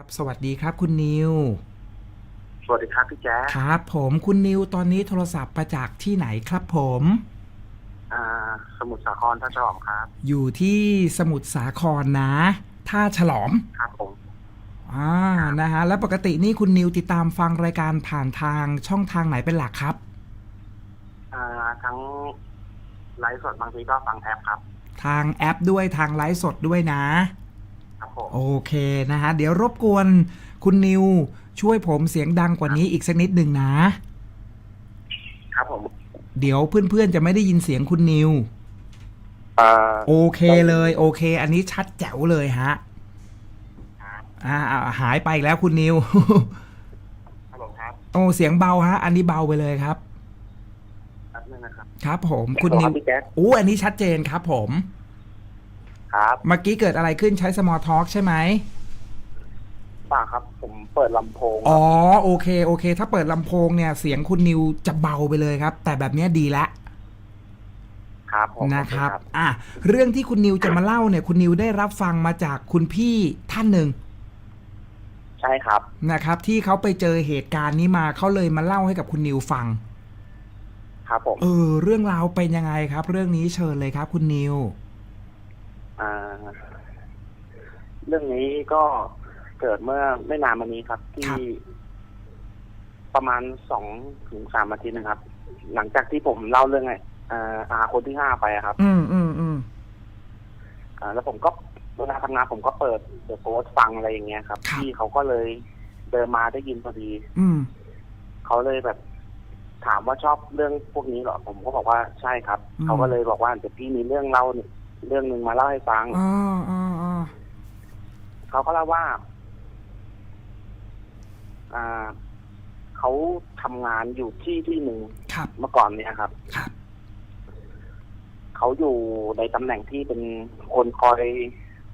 ครับ สวัสดีครับคุณนิว สวัสดีครับพี่แจ๊คครับผมคุณนิวตอนนี้โทรศัพท์มาจากที่ไหนครับผม อ่า สมุทรสาครท่าฉลอมครับ อยู่ที่สมุทรสาครนะท่าฉลอม ครับผม อ่า นะฮะ แล้วปกตินี่คุณนิวติดตามฟังรายการผ่านทางช่องทางไหนเป็นหลักครับ อ่า ทั้งไลฟ์สดบางทีก็ฟังแอปครับ ทางแอปด้วยทางไลฟ์สดด้วยนะครับ ผมโอเคนะฮะ เดี๋ยวรบกวนคุณนิว ช่วยผมเสียงดังกว่านี้อีกสักนิดหนึ่งนะ ครับผมเดี๋ยวเพื่อนๆจะไม่ได้ยินเสียงคุณนิว อ่าโอเคเลย โอเค อันนี้ชัดแจ๋วเลยฮะครับอ่าอ่าหายไปอีกแล้วคุณนิวฮัลโหลครับโอ้เสียงเบาฮะ อันนี้เบาไปเลยครับแป๊บนึงนะครับครับ ผมคุณนิวฮัลโหลรับพี่แจ๊คอู้อันนี้ชัดเจนครับ ผม ครับเมื่อกี้เกิดอะไรขึ้นใช้ small talk ใช่ไหมป่าครับ ผมเปิดลำโพงอ๋อโอเคโอเค ถ้าเปิดลำโพงเนี่ย เสียงคุณนิวจะเบาไปเลยครับ แต่แบบเนี้ยดีแล้วครับผมนะครับ โอเอะเรื่องที่คุณนิวจะมาเล่าเนี่ย คุณนิวได้รับฟังมาจากคุณพี่ท่านหนึ่งใช่ครับ นะครับ ที่เขาไปเจอเหตุการณ์นี้มาเขาเลยมาเล่าให้กับคุณนิวฟัง ครับผม เออ เรื่องราวเป็นยังไงครับ เรื่องนี้เชิญเลยครับ คุณนิว อ่า เรื่องนี้ก็เกิดเมื่อไม่นานมานี้ครับ ที่ครับประมาณสองถึงสามอาทิตย์นะครับ หลังจากที่ผมเล่าเรื่องไอ้อ่าอาคนที่ห้าไปอะครับ อืมอืมอืมอ่า แล้วผมก็เวลาทำงานผมก็เปิดเดอะโพสฟังอะไรอย่างเงี้ยครับพี่เขาก็เลยเดินมาได้ยินพอดี อืมเขาเลยแบบถามว่าชอบเรื่องพวกนี้เหรอผมก็บอกว่าใช่ครับอืมเขาก็เลยบอกว่าเดี๋ยวพี่มีเรื่องเล่า เนี่ยเรื่องหนึ่งมาเล่าให้ฟังอ๋ออ๋ออ๋อเขาก็เล่าว่า อ่า เขาทำงานอยู่ที่ที่หนึ่งครับ เมื่อก่อนเนี่ยครับ ครับ เขาอยู่ในตำแหน่งที่เป็นคนคอย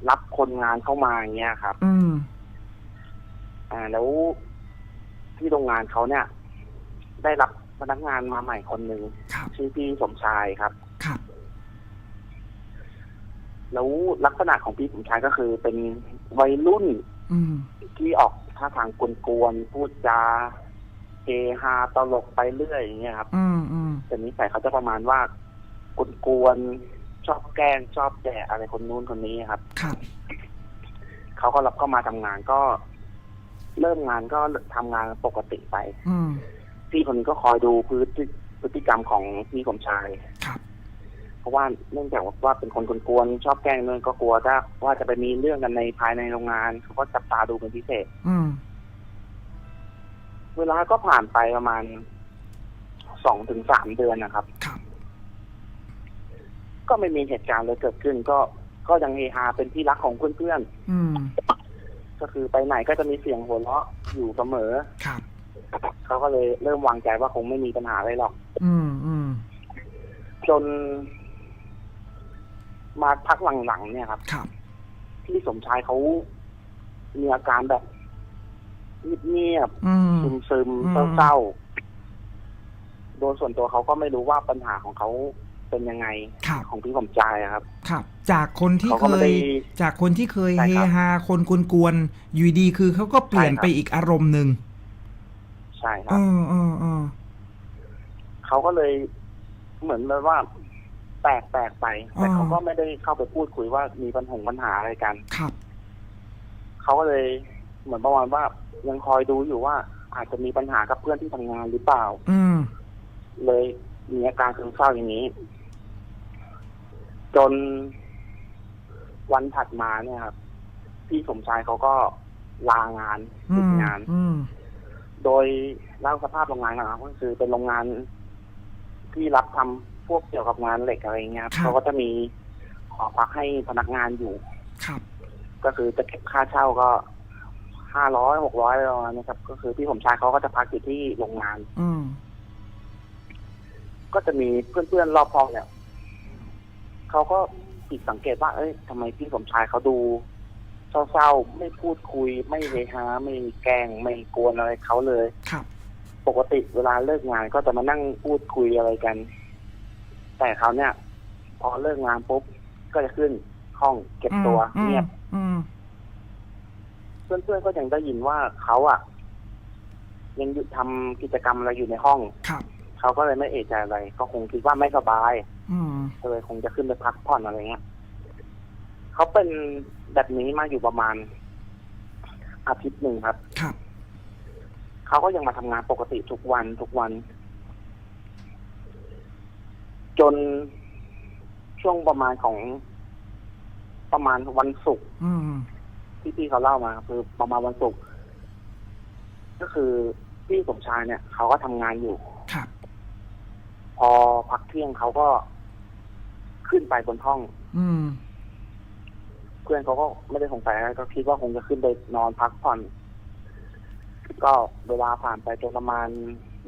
รับคนงานเข้ามาอย่างเงี้ยครับ อืม อ่า แล้วที่โรงงานเขาเนี่ย ได้รับพนักงานมาใหม่คนหนึ่งครับ ชื่อพี่สมชายครับ ครับ แล้วลักษณะของพี่สมชายก็คือเป็นวัยรุ่นอืมที่ออกท่าทางกวนๆพูดจาเฮฮาตลกไปเรื่อยอย่างเงี้ยครับ อืมอืมแต่นิสัยเขาจะประมาณว่ากวนๆชอบแกล้งชอบแย่อะไรคนนู้นคนนี้ครับครับเขาก็รับเข้ามาทำงานก็เริ่มงานก็ทำงานปกติไป อืมพี่คนนี้ก็คอยดูพฤติพฤติกรรมของพี่สมชายครับ เพราะว่าเนื่องจากว่าเป็นคนกวนๆชอบแกล้งเนื่องก็กลัวถ้าว่าจะไปมีเรื่องกันในภายในโรงงานเขาก็จับตาดูเป็นพิเศษ อืม เวลาก็ผ่านไปประมาณสองถึงสามเดือนนะครับ ครับ ก็ไม่มีเหตุการณ์เลยเกิดขึ้น ก็ก็ยังเฮฮาเป็นที่รักของเพื่อนอืม ๆก็คือไปไหนก็จะมีเสียงหัวเราะอยู่เสมอครับ เขาก็เลยเริ่มวางใจว่าคงไม่มีปัญหาอะไรหรอก อืม อืม จน มาพักหลังๆเนี่ยครับ ครับ พี่สมชายเขามีอาการแบบเงียบอืม ๆซึมอืม ๆเศร้าๆโดยส่วนตัวเขาก็ไม่รู้ว่าปัญหาของเขาเป็นยังไงครับ ของพี่สมชายอะครับ ครับ จากคนที่เขาเคก็ไม่ได้ย จากคนที่เคยใช่เฮครับฮาคนกวนๆอยู่ดีคือเขาก็เปลี่ยนใช่ครับ ไปอีกอารมณ์หนึ่งใช่คเอรับ อเออเออเขาก็เลยเหมือนแบบว่า แปลกแปลกๆไป แต่อ่าเขาก็ไม่ได้เข้าไปพูดคุยว่ามีปัญหาปัญหาอะไรกันครับเขาก็เลยเหมือนประมาณว่ายังคอยดูอยู่ว่า อาจจะมีปัญหากับเพื่อนที่ทำงานหรือเปล่า อืม เลยมีอาการซึมเศร้าอย่างนี้ จนวันถัดมาเนี่ยครับพี่สมชายเขาก็ลางานหอืยุดมงานอืมโดยเล่าสภาพโรงงานนะครับก็คือเป็นโรงงานที่รับทำ พวกเกี่ยวกับงานเหล็กอะไรเงี้ยครับเขาก็จะมีขอพักให้พนักงานอยู่ ครับ ก็คือจะเก็บค่าเช่าก็ห้าร้อยหกร้อยประมาณนี้ครับ ก็คือพี่ผมชายเขาก็จะพักอยู่ที่โรงงาน อืม ก็จะมีเพื่อนๆรอบห้องเนี่ยเขาก็ผิดสังเกตว่า เอ้ยทำไมพี่สมชายเขาดูเศร้าๆไม่พูดคุย ไม่เฮฮาไม่แกล้งไม่กวนอะไรเขาเลย ครับ ปกติเวลาเลิกงานก็จะมานั่งพูดคุยอะไรกัน แต่เขาเนี่ย พอเลิกงานปุ๊บก็จะขึ้นห้องเก็บตัวอืมเงียบอืมเพื่อนๆก็ยังได้ยินว่าเขาอะยังอยู่ทำกิจกรรมอะไรอยู่ในห้องครับเขาก็เลยไม่เอะใจอะไร ก็คงคิดว่าไม่สบายอืมก็เลยคงจะขึ้นไปพักผ่อนอะไรเงี้ยเขาเป็นแบบนี้มาอยู่ประมาณ อาทิตย์หนึ่งครับ ครับเขาก็ยังมาทำงานปกติทุกวันทุกวัน จนช่วงประมาณของประมาณวันศุกร์อืม ที่พี่เขาเล่ามา คือประมาณวันศุกร์ก็คือพี่สมชายเนี่ย เขาก็ทำงานอยู่ ครับ พอพักเที่ยงเขาก็ขึ้นไปบนห้อง อืม เพื่อนเขาก็ไม่ได้สงสัยอะไรก็คิดว่าคงจะขึ้นไปนอนพักผ่อน ก็เวลาผ่านไปจนประมาณ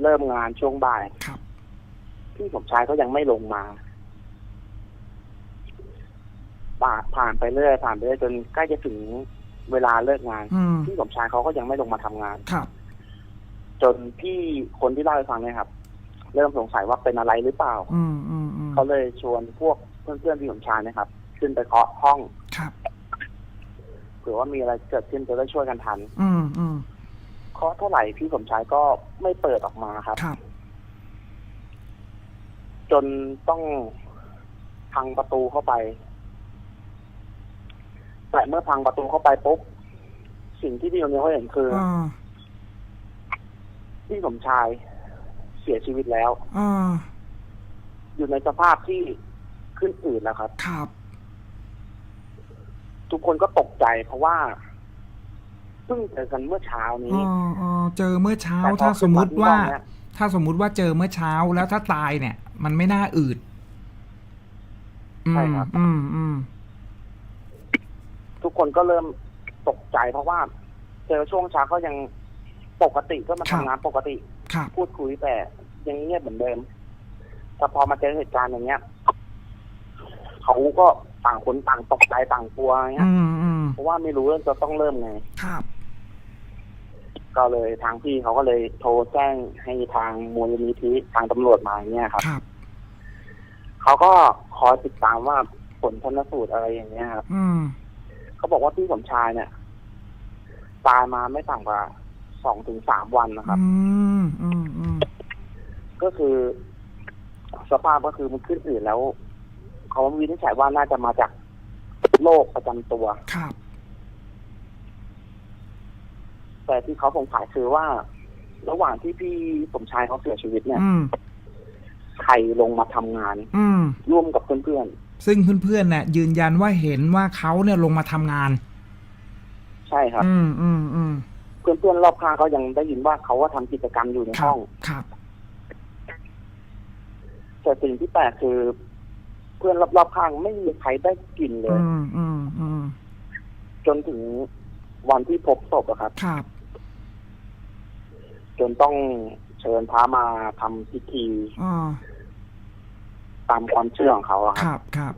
เริ่มงานช่วงบ่าย ครับ พี่สมชายก็ยังไม่ลงมาผ่านผ่านไปเรื่อยผ่านไปเรื่อยจนใกล้จะถึงเวลาเลิกงาน อืม พี่สมชายเขาก็ยังไม่ลงมาทำงาน ครับ จนพี่คนที่เล่าให้ฟังเนี่ยครับ เริ่มสงสัยว่าเป็นอะไรหรือเปล่า อืมอืมอืมเขาเลยชวนพวกเพื่อนๆพี่สมชายนะครับ ขึ้นไปเคาะห้องครับ เผื่อว่ามีอะไรเกิดขึ้นจะได้ช่วยกันทันอืมอืมเคาะเท่าไหร่พี่สมชายก็ไม่เปิดออกมาครับ ครับ จนต้องพังประตูเข้าไป แต่เมื่อพังประตูเข้าไปปุ๊บสิ่งที่พี่คนนี้เขาเห็นคืออ่าพี่สมชายเสียชีวิตแล้วอ่าอยู่ในสภาพที่ขึ้นอืดแล้วครับ ครับ ทุกคนก็ตกใจเพราะว่าเพิ่งเจอกันเมื่อเช้านี้อ๋ออ๋อเจอเมื่อเช้าแต่พอถ้าสมมุติว่าขึ้นมาที่ห้องเนี่ยถ้าสมมุติว่าเจอเมื่อเช้าแล้วถ้าตายเนี่ย มันไม่น่าอืดอืใช่มครับ อืมอืมทุกคนก็เริ่มตกใจเพราะว่าเจอช่วงเช้าก็ยังปกติก็มาทำงานปกติ ครับ พูดคุยแต่ยังเงียบเหมือนเดิมแต่พอมาเจอเหตุการณ์อย่างเงี้ยเขาก็ต่างคนต่างตกใจต่างกลัวอย่างเงี้ยอืมอืมเพราะว่าไม่รู้ว่าจะต้องเริ่มไง ครับ ก็เลยทางพี่เขาก็เลยโทรแจ้งให้ทางมูลนิธิทางตำรวจมาอย่างเงี้ยครับ ครับ เขาก็คอยติดตามว่าผลชันสูตรอะไรอย่างเงี้ยครับ อืม เขาบอกว่าพี่สมชายเนี่ย ตายมาไม่ต่ำกว่าสองถึงสามวันนะครับ อืม อืม อืม ก็คือ สภาพก็คือมันขึ้นอืดแล้ว เขาวินิจฉัยว่าน่าจะมาจากโรคประจำตัว ครับ แต่ที่เขาสงสัยคือว่า ระหว่างที่พี่สมชายเขาเสียชีวิตเนี่ย อืม ใครลงมาทำงาน อืม ร่วมกับเพื่อนซึ่งเพื่อนๆเนี่ยยืนยันว่าเห็นว่าเขาเนี่ยลงมาทำงาน ๆใช่ครับ อืมอืมอืมเพื่อนๆรอบข้างก็ยังได้ยินว่าเขาว่าทำกิจกรรมอยู่ในครัห้บองครับ แต่สิ่งที่แปลกคือ เพื่อนรอบๆข้างไม่มีใครได้กลิ่นเลยอืมอืมอืมจนถึงวันที่พบศพอะครับ ครับ จนต้องเชิญพระมาทำพิธีอ่าตามความเชื่อของเขาอะคครับรับครับ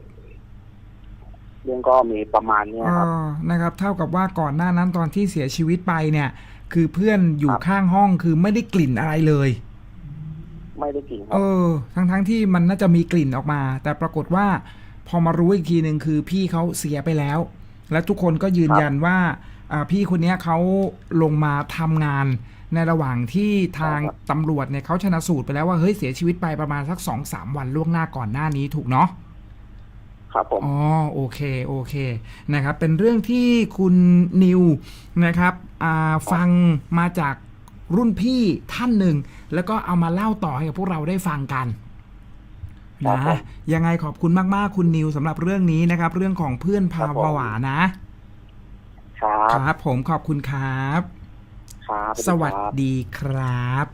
เรื่องก็มีประมาณเนี้ยเอครับอนะครับ เท่ากับว่าก่อนหน้านั้นตอนที่เสียชีวิตไปเนี่ย คือเพื่อนอยู่ครับ ข้างห้องคือไม่ได้กลิ่นอะไรเลย ไม่ได้กลิ่นครัเอบ อ ทั้งทั้งๆที่มันน่าจะมีกลิ่นออกมา แต่ปรากฏว่า พอมารู้อีกทีหนึ่งคือพี่เขาเสียไปแล้ว และทุกคนก็ยืนยันว่าอ่า พี่คนเนี้ยเขาลงมาทำงานในระหว่างที่ทางตำรวจเนี่ยเขาชนะสูตรไปแล้วว่าเฮ้ยเสียชีวิตไปประมาณสักสองสามวันล่วงหน้าก่อนหน้านี้ถูกเนาะครับผมอ๋อโอเคโอเคนะครับ เป็นเรื่องที่คุณนิวนะครับอ่าฟังมาจากรุ่นพี่ท่านหนึ่ง แล้วก็เอามาเล่าต่อให้กับพวกเราได้ฟังกันครับนะผมยังไงขอบคุณมาก ๆ คุณนิวสำหรับเรื่องนี้นะครับ เรื่องของเพื่อนพาครับผมผวานะ ครับ ครับผมขอบคุณครับ ครับ สวัสครับดีครับ